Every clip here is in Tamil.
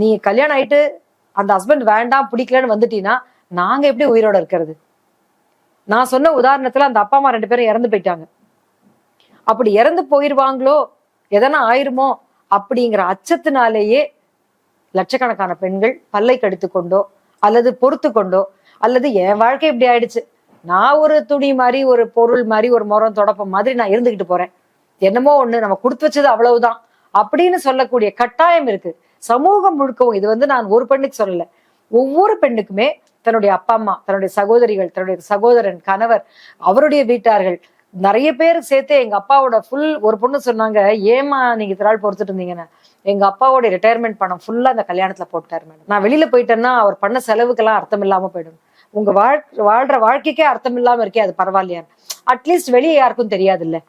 நீ கல்யாணம் ஆயிட்டு அந்த ஹஸ்பண்ட் வேண்டாம் பிடிக்கலன்னு வந்துட்டீங்கன்னா நாங்க எப்படி உயிரோட இருக்கிறது? நான் சொன்ன உதாரணத்துல அந்த அப்பா அம்மா ரெண்டு பேரும் இறந்து போயிட்டாங்க. அப்படி இறந்து போயிருவாங்களோ எதனா ஆயிருமோ அப்படிங்கிற அச்சத்தினாலேயே லட்சக்கணக்கான பெண்கள் பல்லை கடித்து கொண்டோ அல்லது பொறுத்து கொண்டோ அல்லது என் வாழ்க்கை இப்படி ஆயிடுச்சு. நான் ஒரு துணி மாதிரி ஒரு பொருள் மாதிரி ஒரு முறம் தொடப்பம் மாதிரி நான் இருந்துகிட்டு போறேன். என்னமோ ஒண்ணு நம்ம கொடுத்து வச்சது அவ்வளவுதான். அப்படின்னு சொல்லக்கூடிய கட்டாயம் இருக்கு. சமூகம் முழுக்கவும் இது வந்து நான் ஒரு பெண்ணுக்கு சொல்லல. ஒவ்வொரு பெண்ணுக்குமே தன்னுடைய அப்பா அம்மா தன்னுடைய சகோதரிகள் தன்னுடைய சகோதரன் கணவர் அவருடைய வீட்டார்கள் நிறைய பேர் சேர்த்து எங்க அப்பாவோட ஃபுல் ஒரு பொண்ணு சொன்னாங்க ஏமா நீங்க திராள் பொறுத்துட்டு இருந்தீங்கன்னா. எங்க அப்பாவோட ரிட்டையர்மெண்ட் பணம் ஃபுல்லா அந்த கல்யாணத்துல போட்டாரு மேடம். நான் வெளியில போயிட்டேன்னா அவர் பண்ண செலவுக்கெல்லாம் அர்த்தம் இல்லாம போயிடும். உங்க வாழ் வாழ்ற வாழ்க்கைக்கே அர்த்தம் இல்லாம இருக்கே அது பரவாயில்லையா அட்லீஸ்ட் வெளியே யாருக்கும் தெரியாது இல்லை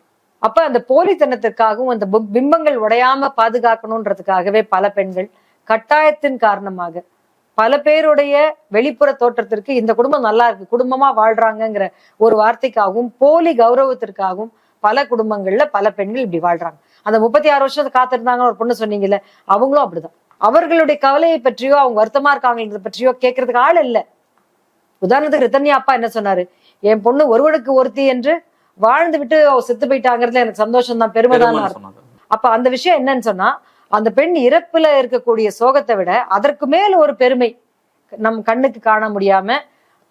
அப்ப அந்த போலித்தனத்திற்காகவும் அந்த பிம்பங்கள் உடையாம பாதுகாக்கணும்ன்றதுக்காகவே பல பெண்கள் கட்டாயத்தின் காரணமாக பல பேருடைய வெளிப்புற தோற்றத்திற்கு இந்த குடும்பம் நல்லா இருக்கு குடும்பமா வாழ்றாங்கங்கிற ஒரு வார்த்தைக்காகவும் போலி கௌரவத்திற்காகவும் பல குடும்பங்கள்ல பல பெண்கள் இப்படி வாழ்றாங்க. அந்த முப்பத்தி ஆறு வருஷத்தை காத்திருந்தாங்கன்னு ஒரு பொண்ணு சொன்னீங்கல்ல அவங்களும் அப்படிதான். அவர்களுடைய கவலையை பற்றியோ அவங்க வருத்தமா இருக்காங்கிறத பற்றியோ கேட்கறதுக்கு ஆள் இல்ல. உதாரணத்துக்கு ரித்தன்யா அப்பா என்ன சொன்னாரு? என் பொண்ணு ஒருவனுக்கு ஒருத்தி என்று வாழ்ந்து விட்டு அவ செத்து போயிட்டாங்கிறதுல எனக்கு சந்தோஷம் தான் பெருமைதான் அப்ப அந்த விஷயம் என்னன்னு சொன்னா அந்த பெண் இறப்புல இருக்கக்கூடிய சோகத்தை விட அதற்கு மேல் ஒரு பெருமை நம் கண்ணுக்கு காண முடியாம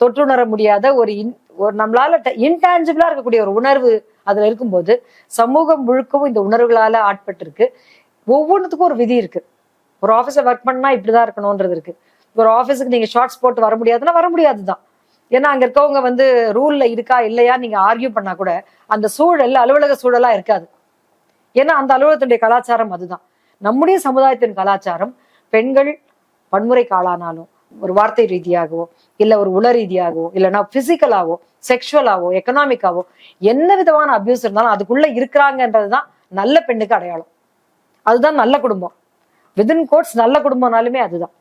தொற்றுணர முடியாத ஒரு இன் ஒரு நம்மளால இன்டான்ஜிபிளா இருக்கக்கூடிய ஒரு உணர்வு அதுல இருக்கும்போது சமூகம் முழுக்கவும் இந்த உணர்வுகளால ஆட்பட்டிருக்கு. ஒவ்வொன்றுத்துக்கும் ஒரு விதி இருக்கு. ஒரு ஆஃபீஸ்ல ஒர்க் பண்ணா இப்படிதான் இருக்கணும்ன்றது இருக்கு. ஒரு ஆஃபீஸுக்கு நீங்க ஷார்ட்ஸ் போட்டு வர முடியாதுன்னா வர முடியாதுதான். ஏன்னா அங்க இருக்கவங்க வந்து ரூல்ல இருக்கா இல்லையா நீங்க ஆர்கியூ பண்ணா கூட அந்த சூழல் அலுவலக சூழலா இருக்காது. ஏன்னா அந்த அலுவலகத்தினுடைய கலாச்சாரம் அதுதான். நம்முடைய சமுதாயத்தின் கலாச்சாரம் பெண்கள் வன்முறைக்கு ஆளானாலும் ஒரு வார்த்தை ரீதியாகவோ இல்ல ஒரு உள ரீதியாகவோ இல்லைன்னா பிசிக்கலாவோ செக்ஷுவலாவோ எக்கனாமிக்காவோ என்ன விதமான அபியூஸ் இருந்தாலும் அதுக்குள்ள இருக்கிறாங்கன்றதுதான் நல்ல பெண்ணுக்கு அடையாளம். அதுதான் நல்ல குடும்பம். விதின் கோட்ஸ் நல்ல குடும்பம்னாலுமே அதுதான்.